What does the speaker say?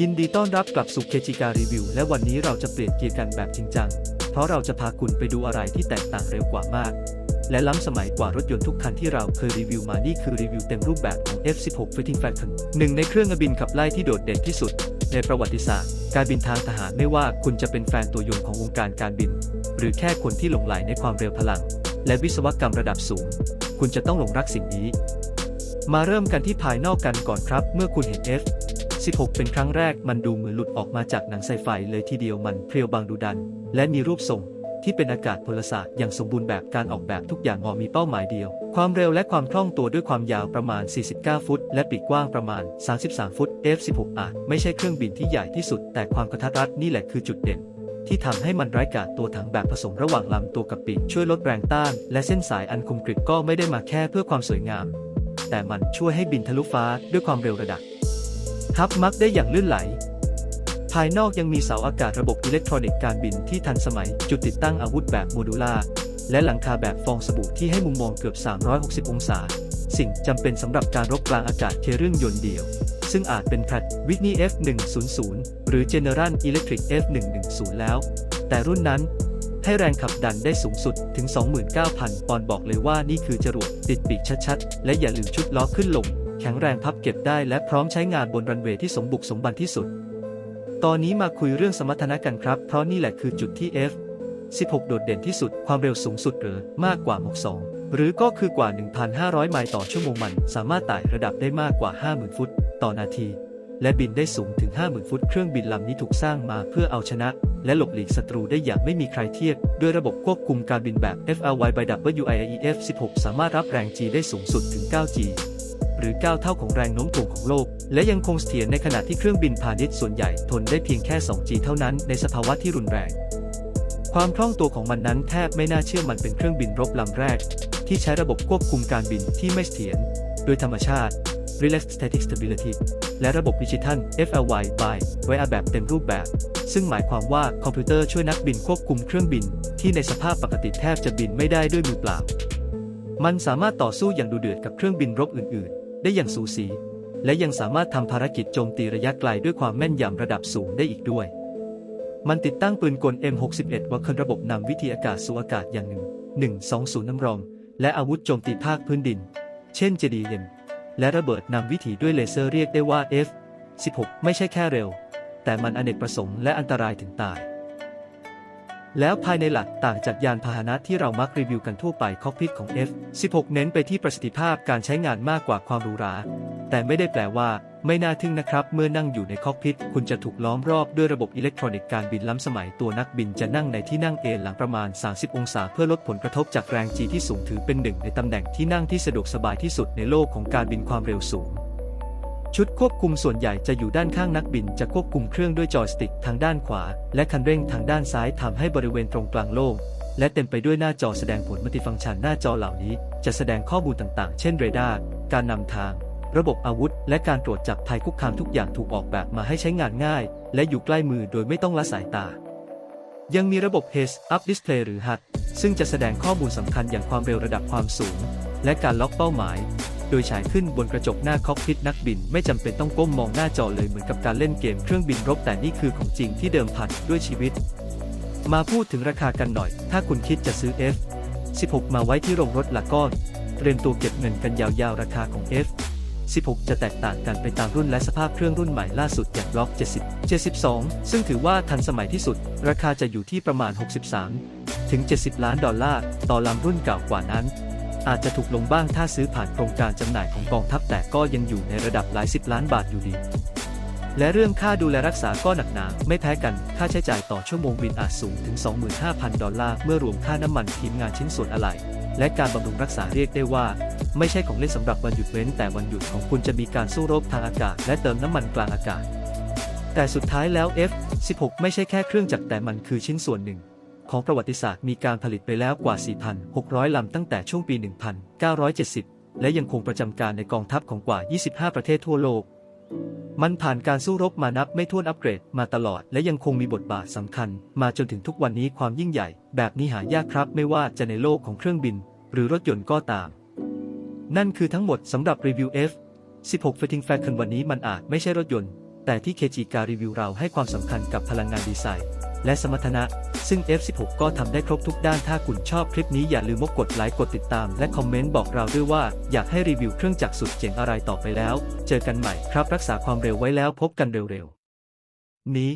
ยินดีต้อนรับกลับสู่เคจิการีวิวและวันนี้เราจะเปลี่ยนเกียร์กันแบบจริงจัง เพราะเราจะพาคุณไปดูอะไรที่แตกต่างเร็วกว่ามาก และล้ำสมัยกว่ารถยนต์ทุกคันที่เราเคยรีวิวมานี่คือรีวิวเต็มรูปแบบของ F16 Fighting Falcon หนึ่งในเครื่องบินขับไล่ที่โดดเด่นที่สุด ในประวัติศาสตร์ การบินทางทหารไม่ว่าคุณจะเป็นแฟนตัวยงของวงการการบิน หรือแค่คนที่หลงใหลในความเร็วพลัง และวิศวกรรมระดับสูง คุณจะต้องหลงรักสิ่งนี้ มาเริ่มกันที่ภายนอกกันก่อนครับ เมื่อคุณเห็น F 16 เป็นครั้งแรกมันดูเหมือนหลุดออกมาจากหนังไซไฟเลยทีเดียวมันเพรียวบางดูดัน และมีรูปทรงที่เป็นอากาศพลศาสตร์อย่างสมบูรณ์แบบการออกแบบทุกอย่างงอมีเป้าหมายเดียว ความเร็วและความคล่องตัวด้วยความยาวประมาณ 49 ฟุต และปีกกว้างประมาณ 33 ฟุต F16 อาจไม่ใช่เครื่องบินที่ใหญ่ที่สุด แต่ความกระทัดรัดนี่แหละคือจุดเด่น ที่ทำให้มันไร้กาดตัวถังแบบผสมระหว่างลำตัวกับปีกช่วยลดแรงต้าน และเส้นสายอันคมกริบก็ไม่ได้มาแค่เพื่อความสวยงาม แต่มันช่วยให้บินทะลุฟ้าด้วยความเร็วระดับ ฮับมักได้อย่างลื่นไหล ภายนอกยังมีเสาอากาศระบบอิเล็กทรอนิกส์การบินที่ทันสมัย จุดติดตั้งอาวุธแบบโมดูล่าและหลังคาแบบฟองสบู่ที่ให้มุมมองเกือบ 360 องศา สิ่งจำเป็นสำหรับการรบกลางอากาศเครื่องยนต์เดียว ซึ่งอาจเป็นแพทวิทนี F100 หรือ General Electric F110 แล้ว แต่รุ่นนั้นให้แรงขับดันได้สูงสุดถึง 29,000 ปอนด์บอกเลยว่านี่คือจรวดติดปีกชัดๆ และอย่าลืมชุดล้อขึ้นลง แข็งแรงพับเก็บได้และพร้อมใช้งานบนรันเวย์ที่สมบุกสมบันที่สุด ตอนนี้มาคุยเรื่องสมรรถนะกันครับ เพราะนี่แหละคือจุดที่ F 16 โดดเด่นที่สุด ความเร็วสูงสุดหรือมากกว่า Mach 2หรือก็คือกว่า 1,500 ไมล์ต่อชั่วโมงมัน สามารถไต่ระดับได้มากกว่า 50,000 ฟุต ต่อนาที และบินได้สูงถึง 50,000 ฟุต เครื่องบินลำนี้ถูกสร้างมาเพื่อเอาชนะ และหลบหลีกศัตรูได้อย่างไม่มีใครเทียบ ด้วยระบบควบคุมการบินแบบ FLY by WIAE F16 สามารถรับแรง G ได้สูงสุดถึง 9G หรือ 9 เท่าของแรงโน้มถ่วงของโลก และยังคงเสถียรในขณะที่เครื่องบินพาณิชย์ส่วนใหญ่ทนได้เพียงแค่ 2G เท่านั้นในสภาวะที่รุนแรง ความคล่องตัวของมันนั้นแทบไม่น่าเชื่อมันเป็นเครื่องบินรบลำแรก ที่ใช้ระบบควบคุมการบินที่ไม่เสถียรโดยธรรมชาติ Relaxed Static Stability และระบบดิจิทัล FLY by Wire แบบเต็มรูปแบบ ซึ่งหมายความว่าคอมพิวเตอร์ช่วยนักบินควบคุมเครื่องบิน ที่ในสภาพปกติแทบจะบินไม่ได้ด้วยมือเปล่า มันสามารถต่อสู้อย่างดุเดือดกับเครื่องบินรบอื่น ๆ ได้อย่างสูสี และยังสามารถทำภารกิจโจมตีระยะไกลด้วยความแม่นยำระดับสูงได้อีกด้วย มันติดตั้งปืนกล M61 วัคเคระบบนำวิธีอากาศสู่อากาศอย่างหนึ่ง120น้ำรอง และอาวุธโจมตีภาคพื้นดิน เช่น JDM และระเบิดนำวิถีด้วยเลเซอร์เรียกได้ว่า F16 ไม่ใช่แค่เร็ว แต่มันอเนกประสงค์และอันตรายถึงตาย แล้วภายในหลักต่างจากยานพาหนะที่เรามักรีวิวกันทั่วไปคอกพิทของ F16 เน้นไปที่ประสิทธิภาพการใช้งานมากกว่าความหรูหรา แต่ไม่ได้แปลว่า ไม่น่าทึ่งนะครับ เมื่อนั่งอยู่ในคอกพิทคุณจะถูกล้อมรอบด้วยระบบอิเล็กทรอนิกส์การบินล้ำสมัยตัวนักบินจะนั่งในที่นั่งเอนหลังประมาณ 30 องศา เพื่อลดผลกระทบจากแรงจีที่สูงถือเป็นหนึ่งในตำแหน่งที่นั่งที่สะดวกสบายที่สุดในโลกของการบินความเร็วสูง ชุดควบคุมส่วนใหญ่จะอยู่ด้านข้างนักบินจะควบคุมเครื่องด้วยจอยสติ๊กทางด้านขวา และคันเร่งทางด้านซ้ายทำให้บริเวณตรงกลางโล่งและเต็มไปด้วยหน้าจอแสดงผลมัลติฟังก์ชันหน้าจอเหล่านี้ จะแสดงข้อมูลต่างๆ เช่นเรดาร์การนำทาง ระบบอาวุธ และการตรวจจับภัยคุกคามทุกอย่างถูกออกแบบมาให้ใช้งานง่าย และอยู่ใกล้มือโดยไม่ต้องละสายตา ยังมีระบบ Heads Up Display หรือ HUD ซึ่งจะแสดงข้อมูลสำคัญอย่างความเร็วระดับความสูง และการล็อกเป้าหมาย โดยฉายขึ้นบนกระจกหน้าคอกพิทนักบิน ไม่จำเป็นต้องก้มมองหน้าจอเลยเหมือนกับการเล่นเกมเครื่องบินรบแต่นี่คือของจริงที่เดิมพันด้วยชีวิต มาพูดถึงราคากันหน่อย ถ้าคุณคิดจะซื้อ F 16 มาไว้ที่โรงรถละก้อนเตรียมตัวเก็บเงินกันยาวๆ ราคาของ F 16 จะแตกต่างกันไปตามรุ่นและสภาพเครื่องรุ่นใหม่ล่าสุดอย่างล็อก 70 72 ซึ่งถือว่าทันสมัยที่สุด ราคาจะอยู่ที่ประมาณ 63 ถึง 70 ล้านดอลลาร์ ต่อลำรุ่นเก่ากว่านั้น อาจจะถูกลงบ้างถ้าซื้อผ่านโครงการจำหน่ายของกองทัพแต่ก็ยังอยู่ในระดับหลายสิบล้านบาทอยู่ดีและเรื่องค่าดูแลรักษาก็หนักหนา ไม่แพ้กัน ค่าใช้จ่ายต่อชั่วโมงบินอาจสูงถึง 25,000 ดอลลาร์ เมื่อรวมค่าน้ำมันทีมงานชิ้นส่วนอะไหล่และการบำรุงรักษาเรียกได้ว่า ไม่ใช่ของเล่นสำหรับวันหยุดเว้น แต่วันหยุดของคุณจะมีการสู้รบทางอากาศ และเติมน้ำมันกลางอากาศ แต่สุดท้ายแล้ว F16 ไม่ใช่แค่เครื่องจักรแต่มันคือชิ้นส่วนหนึ่ง ของประวัติศาสตร์มีการผลิตไปแล้วกว่า 4,600 ลำตั้งแต่ช่วงปี 1970 และยังคงประจำการในกองทัพของกว่า 25 ประเทศทั่วโลก มันผ่านการสู้รบมานับไม่ถ้วนอัปเกรดมาตลอด และยังคงมีบทบาทสำคัญ มาจนถึงทุกวันนี้ความยิ่งใหญ่ แบบนี้หายากครับไม่ว่าจะในโลกของเครื่องบิน หรือรถยนต์ก็ตาม นั่นคือทั้งหมดสำหรับรีวิว F 16 Fighting Falcon วันนี้มันอาจไม่ใช่รถยนต์ แต่ที่ KG การรีวิวเราให้ความสำคัญกับพลังงานดีไซน์ และสมรรถนะ ซึ่ง F16 ก็ทำได้ครบทุกด้านถ้าคุณชอบคลิปนี้อย่าลืมกดไลค์กดติดตาม และคอมเมนต์บอกเราด้วยว่า อยากให้รีวิวเครื่องจักรสุดเจ๋งอะไรต่อไปแล้ว เจอกันใหม่ครับรักษาความเร็วไว้แล้วพบกันเร็วๆนี้